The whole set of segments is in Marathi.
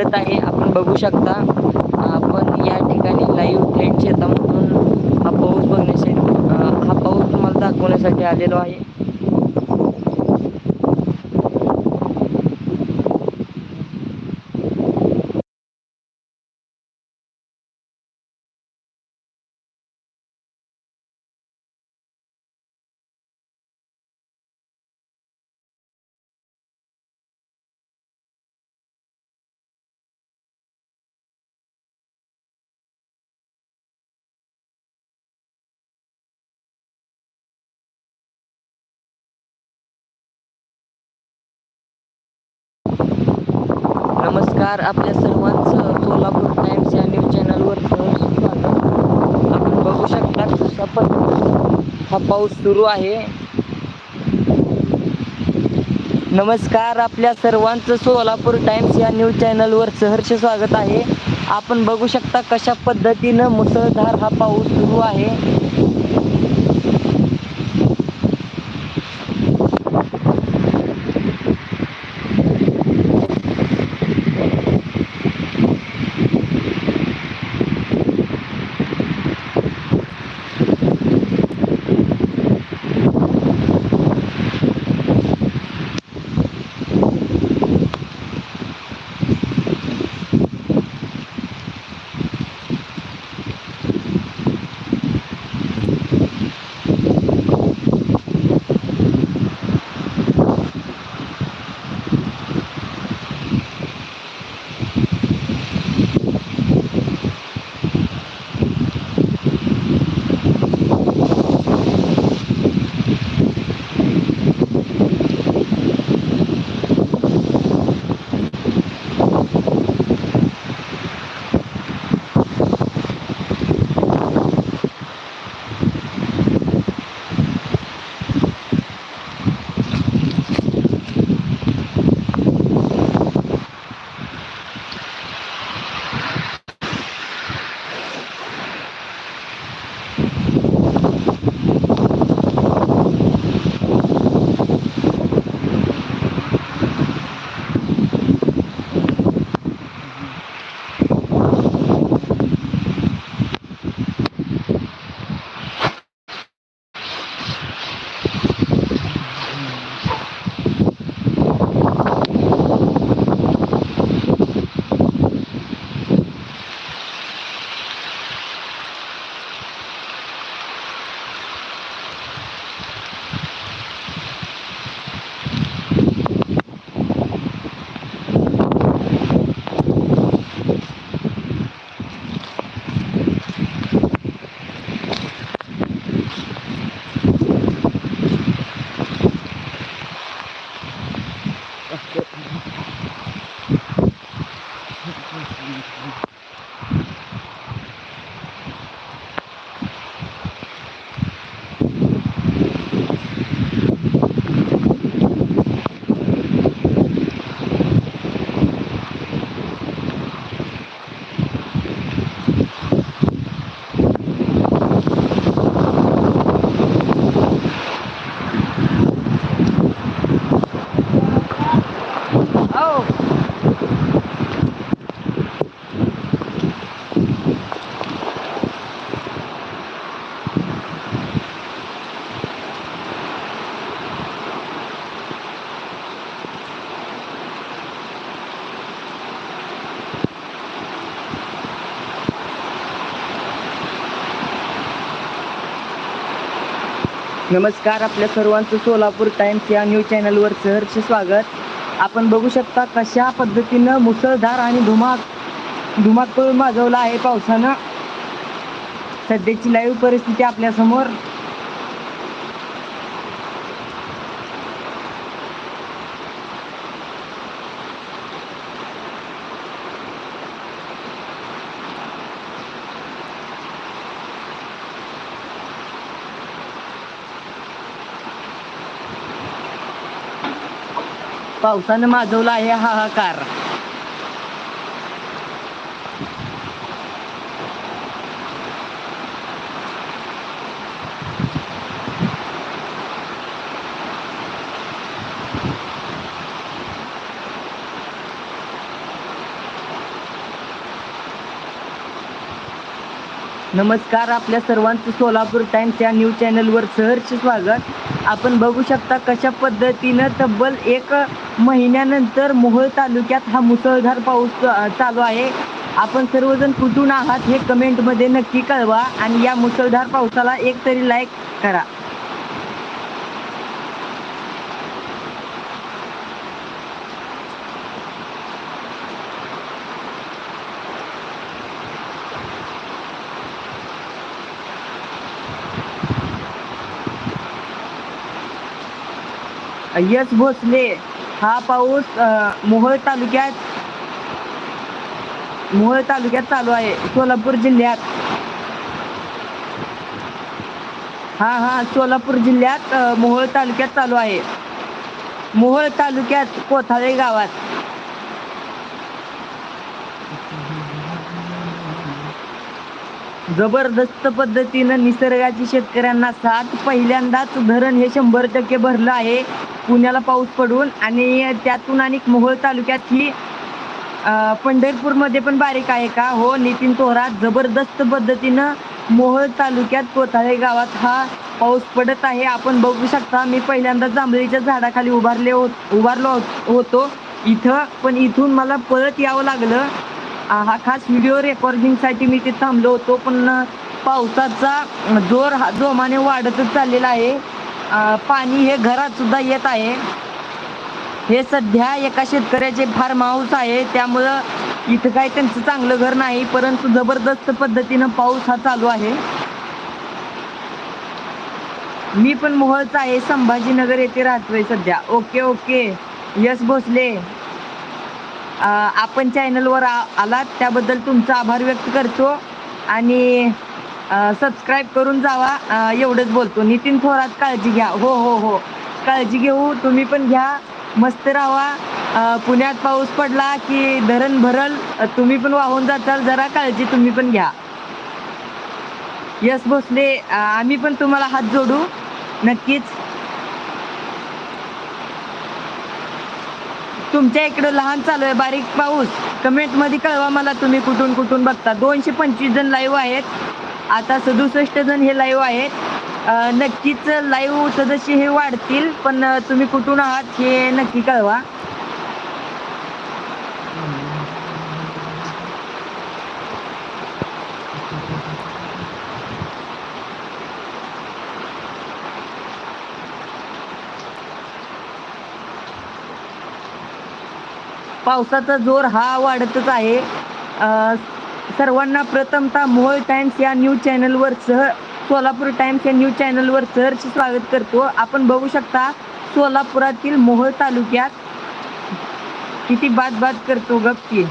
पडत आहे. आपण बघू शकता आपण या ठिकाणी लाईव्ह थेट शेतामधून हा पाऊस बघण्यासाठी हा पाऊस तुम्हाला दाखवण्यासाठी आलेलो आहे. नमस्कार. आपल्या सर्वांचं सोलापूर टाइम्स या न्यूज चॅनलवर स्वागत. आपण बघू शकता कशा पद्धतीने हा पाऊस सुरू आहे. नमस्कार. आपल्या सर्वांचं सोलापूर टाइम्स या न्यूज चॅनलवर सहर्ष स्वागत आहे. आपण बघू शकता कशा पद्धतीनं मुसळधार हा पाऊस सुरू आहे. नमस्कार आपल्या सर्वांचं सोलापूर टाइम्स या न्यूज चॅनलवर सहर्ष स्वागत. आपण बघू शकता कशा पद्धतीनं मुसळधार आणि धुमाक धुमाकूळ माजवला आहे पावसानं. सध्याची लाईव्ह परिस्थिती आपल्यासमोर. पावसानं माजवला आहे हाहाकार. नमस्कार आपल्या सर्वांचं सोलापूर टाईम्स या न्यूज चॅनलवर सहर्ष स्वागत. आपण बघू शकता कशा पद्धतीनं तब्बल एक महिन्यानंतर मोहोळ तालुक्यात हा मुसळधार पाऊस चालू आहे. आपण सर्वजण कुठून आहात हे कमेंटमध्ये नक्की कळवा आणि या मुसळधार पावसाला एक तरी लाईक करा. यश भोसले हा पाऊस मोहोळ तालुक्यात मोहोळ तालुक्यात चालू आहे सोलापूर जिल्ह्यात. हा हा सोलापूर जिल्ह्यात मोहोळ तालुक्यात चालू आहे. मोहोळ तालुक्यात कोथाळे गावात. जबरदस्त पद्धतीनं निसर्गाची शेतकऱ्यांना साथ. पहिल्यांदाच धरण हे शंभर टक्के भरलं आहे. पुण्याला पाऊस पडून आणि त्यातून आणि मोहोळ तालुक्यात ही पंढरपूरमध्ये पण बारीक आहे का? हो नितीन तोरा जबरदस्त पद्धतीनं मोहोळ तालुक्यात कोथाळे गावात हा पाऊस पडत आहे. आपण बघू शकता मी पहिल्यांदा जांभळीच्या झाडाखाली उभारले हो उभारलो होतो. इथं पण इथून मला परत यावं लागलं. हा खास व्हिडिओ रेकॉर्डिंगसाठी मी तिथे थांबलो होतो पण पावसाचा जोर हा जोमाने वाढतच चाललेला आहे. पाणी हे घरात सुद्धा येत आहे. हे सध्या एका शेतकऱ्याचे फार्म हाऊस आहे. त्यामुळं इथं काही त्यांचं चांगलं घर नाही परंतु जबरदस्त पद्धतीनं पाऊस हा चालू आहे. मी पण मोहळचा आहे. संभाजीनगर येथे राहतोय सध्या. Okay okay. यश भोसले. आपण चॅनलवर आ- आलात त्याबद्दल तुमचा आभार व्यक्त करतो. आणि सबस्क्राईब करून जावा. एवढंच बोलतो. नितीन थोरात काळजी घ्या. हो हो हो. काळजी घेऊ तुम्ही पण घ्या. मस्त राहा. पुण्यात पाऊस पडला की धरण भरल तुम्ही पण वाहून जाताल. जरा काळजी तुम्ही पण घ्या. यस भोसले आम्ही पण तुम्हाला हात जोडू. नक्कीच. तुमच्या इकडं लहान चालू आहे बारीक पाऊस. कमेंटमध्ये कळवा मला तुम्ही कुठून कुठून बघता. दोनशे पंचवीस जण लाईव्ह आहेत. आता सदुसष्ट जण हे लाईव्ह आहेत. नक्कीच लाईव्ह सदस्य हे वाढतील पण तुम्ही कुठून आहात हे नक्की कळवा. पावसाचा जोर हा वाढतच आहे. सर्वांना प्रथमतः मोहोळ टाइम्स या न्यूज चॅनलवर सह सोलापूर टाइम्स या न्यूज चॅनलवर सहर्ष स्वागत करतो. आपण बघू शकता सोलापुरातील मोहोळ तालुक्यात किती बाद बाद करतो गप्पी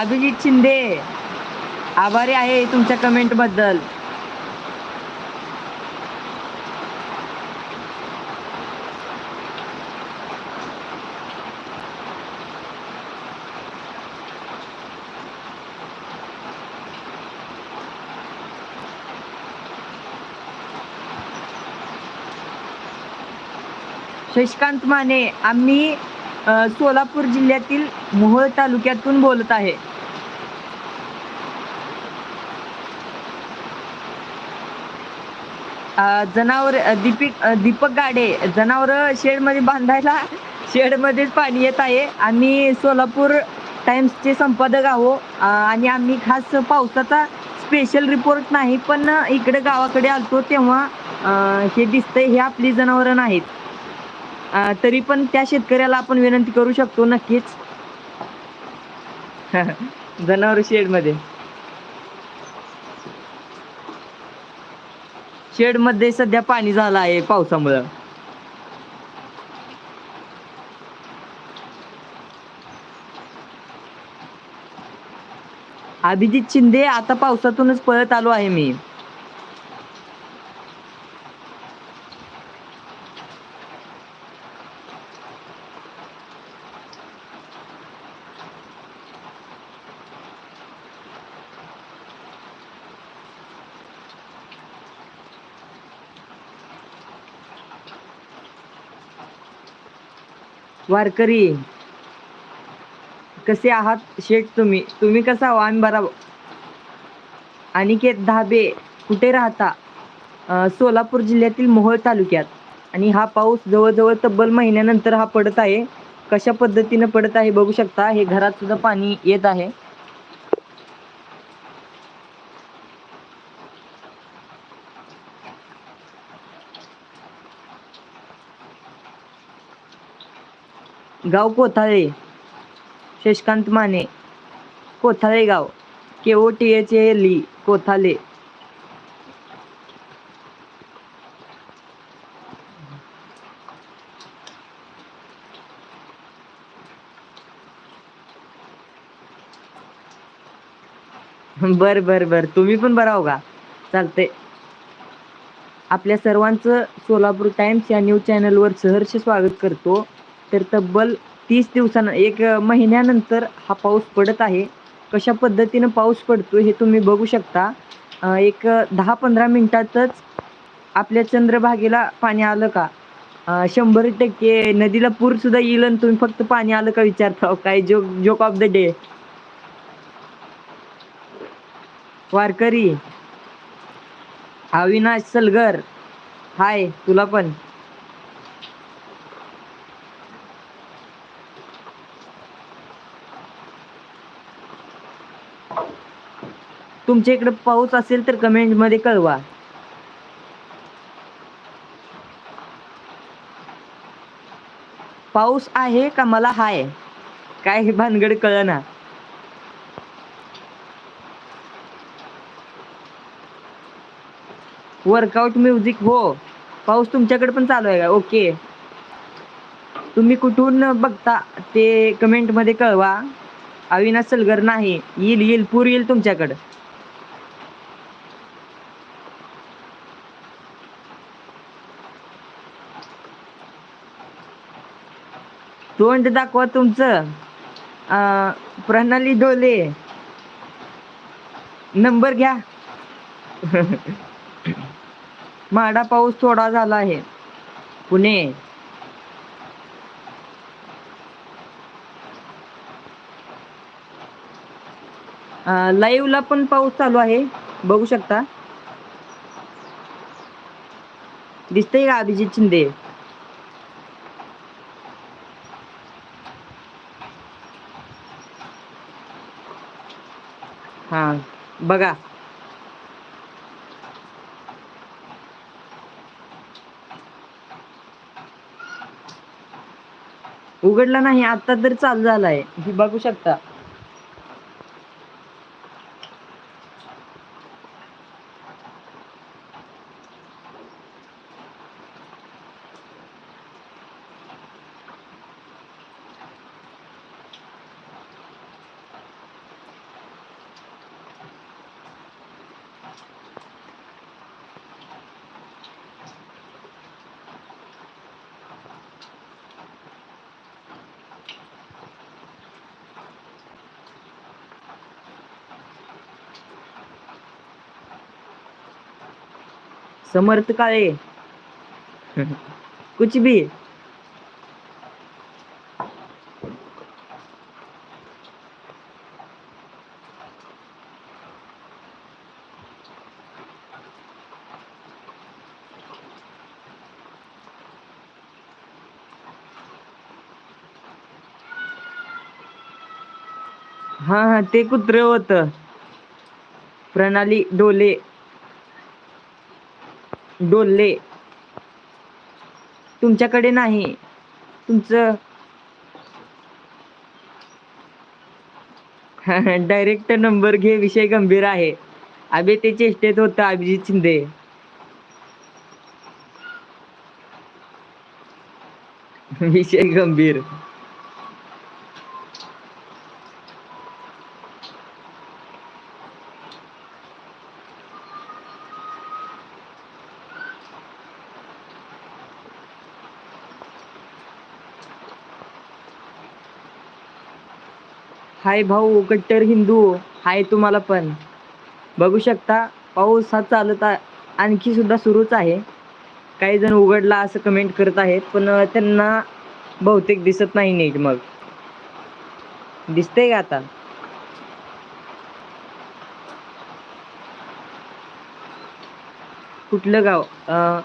अभिजित शिंदे आभारी आहे तुमच्या कमेंटबद्दल शशिकांत माने आम्ही सोलापूर जिल्ह्यातील मोहोळ तालुक्यातून बोलत आहे. जनावर दीपिक दीपक गाडे जनावर शेडमध्ये बांधायला शेडमध्येच पाणी येत आहे. आम्ही सोलापूर टाइम्सचे संपादक आहो आणि आम्ही खास पावसाचा स्पेशल रिपोर्ट नाही पण इकडे गावाकडे आलतो तेव्हा हे दिसतंय हे आपली जनावरं नाहीत. तरी पण त्या शेतकऱ्याला आपण विनंती करू शकतो नक्कीच. जनावर शेडमध्ये. शेडमध्ये सध्या पाणी झालं आहे पावसामुळं. अभिजित शिंदे आता पावसातूनच पळत आलो आहे मी. वारकरी कसे आहात शेठ तुम्ही? तुम्ही कसा आहो? आम्ही बरा अनिकेत धाबे कुठे राहता? सोलापूर जिल्ह्यातील मोहोळ तालुक्यात. आणि हा पाऊस जवळजवळ तब्बल महिन्यानंतर हा पडत आहे. कशा पद्धतीनं पडत आहे बघू शकता. हे घरात सुद्धा पाणी येत आहे. गाव कोथाळे. शशकांत माने. कोथाळे गाव. K O T H L E Kothale बर बर बर. तुम्ही पण बरा हो का? चालते आपल्या सर्वांचं सोलापूर टाइम्स या न्यूज चॅनलवर सहर्ष स्वागत करतो. तर तब्बल तीस दिवसानं एक महिन्यानंतर हा पाऊस पडत आहे. कशा पद्धतीनं पाऊस पडतो हे तुम्ही बघू शकता. एक दहा पंधरा मिनिटातच आपल्या चंद्रभागेला पाणी आलं का? शंभर टक्के नदीला पूर सुद्धा येईल आणि तुम्ही फक्त पाणी आलं का विचारता? काय joke joke of the day. वारकरी अविनाश सलगर. हाय तुला पण. तुमच्या इकडे पाऊस असेल तर कमेंटमध्ये कळवा. पाऊस आहे का मला हाय? काय हे भानगड कळना. वर्कआउट म्युझिक हो. पाऊस तुमच्याकडे पण चालू आहे का? ओके तुम्ही कुठून बघता ते कमेंटमध्ये कळवा. अविनाश सलगर नाही. येईल येईल. पूर येईल तुमच्याकडं. तोंड दाखवा तुमचं. प्रणाली डोले. नंबर घ्या. माडा पाऊस थोडा झाला आहे. पुणे. लाईव्हला पण पाऊस चालू आहे. बघू शकता. दिसतंय का अभिजित शिंदे? हा बघा. उघडला नाही आता तर चालू झालाय. ही बघू शकता. समर्थ काळे. कुछ भी हा हा ते कुत्र होत. प्रणाली डोले डोलले. तुमच्याकडे नाही. तुमचं डायरेक्ट नंबर घे विषय गंभीर आहे. अबे ते चेष्टेत होतं अभिजित शिंदे. विषय गंभीर. हाय भाऊ कट्टर हिंदू. हाय तुम्हाला पण. बघू शकता पाऊस हा चालत आणखी सुद्धा सुरूच आहे. काही जण उघडला असं कमेंट करत आहेत पण त्यांना बहुतेक दिसत नाही नीट मग. दिसतंय का आता? कुठलं गाव? अं,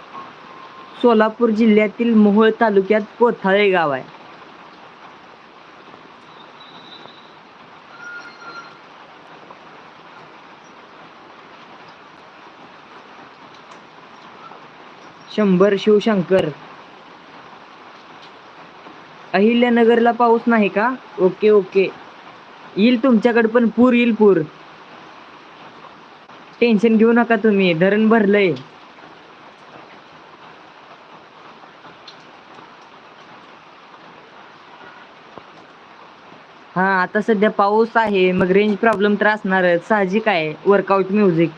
सोलापूर जिल्ह्यातील मोहोळ तालुक्यात कोथाळे गाव आहे. शंभर शिवशंकर. अहिल्यानगरला पाऊस नाही का? Okay okay. येईल तुमच्याकडे पण पूर येईल पूर. टेन्शन घेऊ नका तुम्ही धरण भरलंय. हा आता सध्या पाऊस आहे मग रेंज प्रॉब्लेम तर असणारच साहजिक आहे वर्कआउट म्युझिक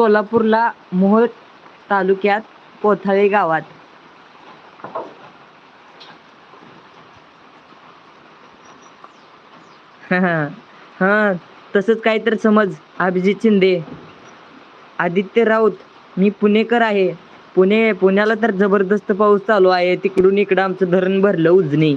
सोलापूरला मोहोळ तालुक्यात कोथाळे गावात. हा तसंच काय तर समज. अभिजित शिंदे आदित्य राऊत. मी पुणेकर आहे. पुणे पुण्याला तर जबरदस्त पाऊस चालू आहे. तिकडून इकडं आमचं धरण भरलं उजनी.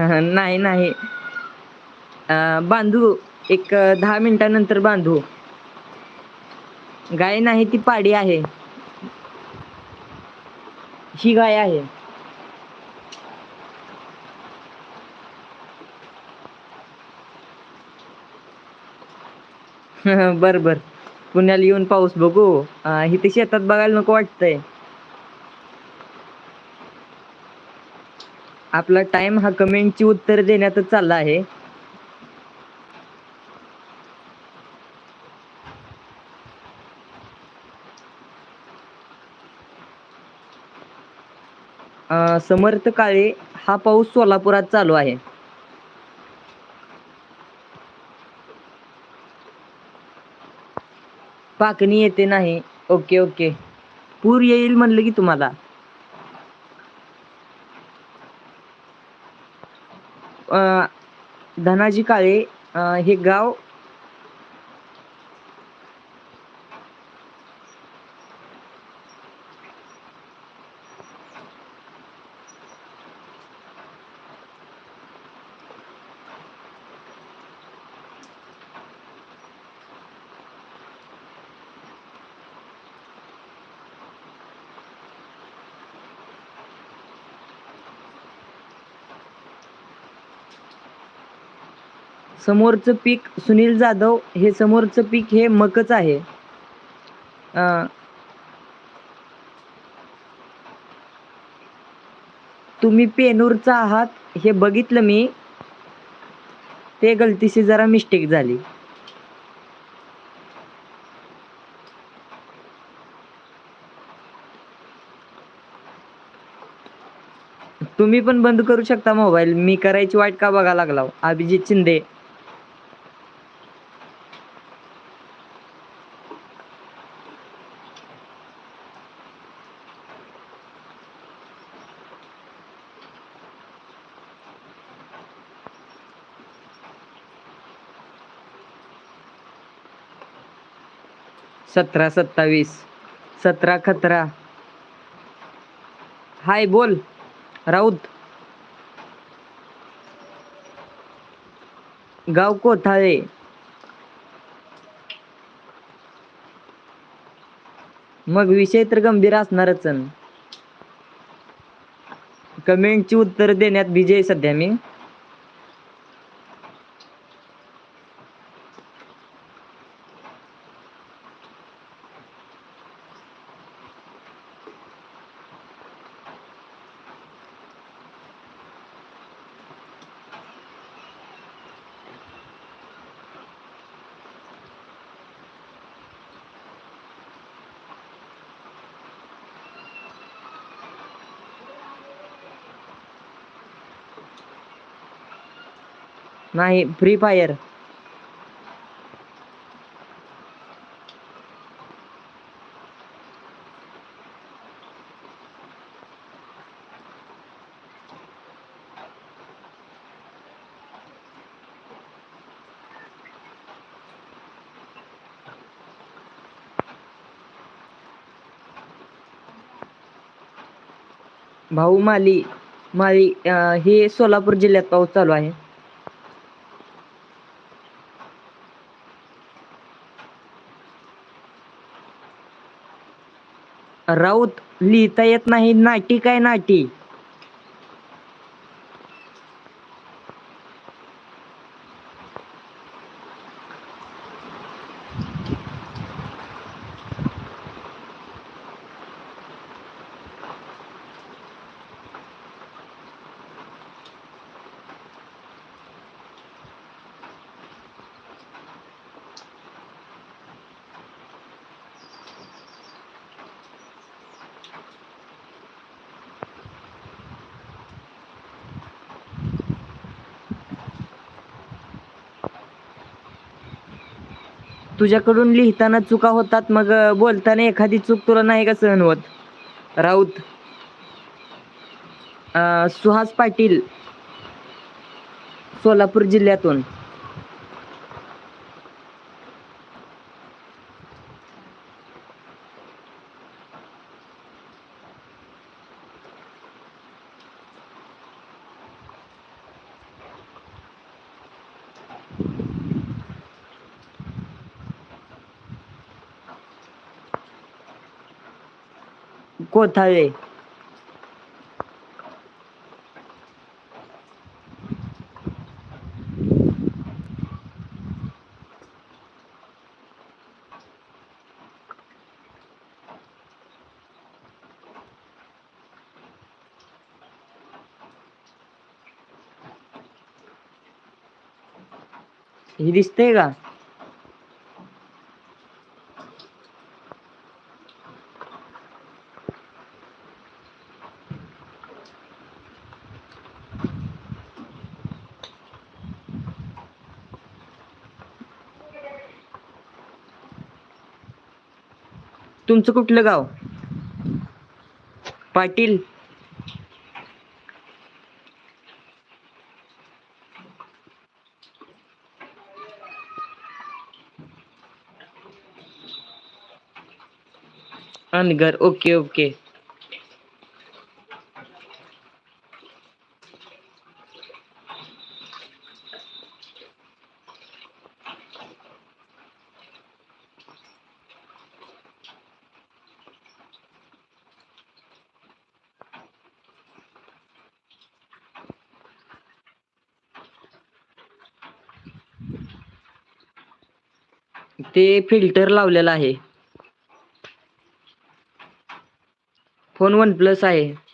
नाही नाही. बांधू. एक दहा मिनिटानंतर बांधू. गाय नाही ती पाडी आहे. ही गाय आहे. बर बर. पुण्याला येऊन पाऊस बघू. इथे शेतात बघायला नको वाटतंय. आपला टाइम हा कमेंटची उत्तर देण्यातच चालला आहे. समर्थ काळे हा पाऊस सोलापुरात चालू आहे. पाकणी येते नाही. Okay okay. पूर येईल म्हणलं की तुम्हाला. धनाजी काळे हे गाव समोरचं पीक सुनील जाधव हे समोरचं पीक हे मकच आहे. अं, तुम्ही पेनूरचा आहात हे बघितलं मी. ते गलतीशी जरा मिस्टेक झाली. तुम्ही पण बंद करू शकता मोबाईल मी करायची वाट का बघा लागला अभिजित शिंदे. सतरा सत्तावीस. सतरा खतरा. हाय बोल. राऊत. गाव कोथाळे मग विषय तर गंभीर असणारच कमेंटची उत्तर देण्यात बिजी आहे सध्या मी. नाही फ्री फायर भाऊ माली माली हे सोलापूर जिल्ह्यात पाऊस चालू आहे. राऊत लिहिता येत नाही नाटी काय नाटी? तुझ्याकडून लिहिताना चुका होतात मग बोलताना एखादी चूक तुला नाही का सहन होत? राऊत. सुहास पाटील सोलापूर जिल्ह्यातून. कोथाळे हे दिसतंय का तुमचं कुठलं गाव? पाटील. अनगर. Okay okay. ते फिल्टर लावलेलं आहे. फोन वन प्लस आहे.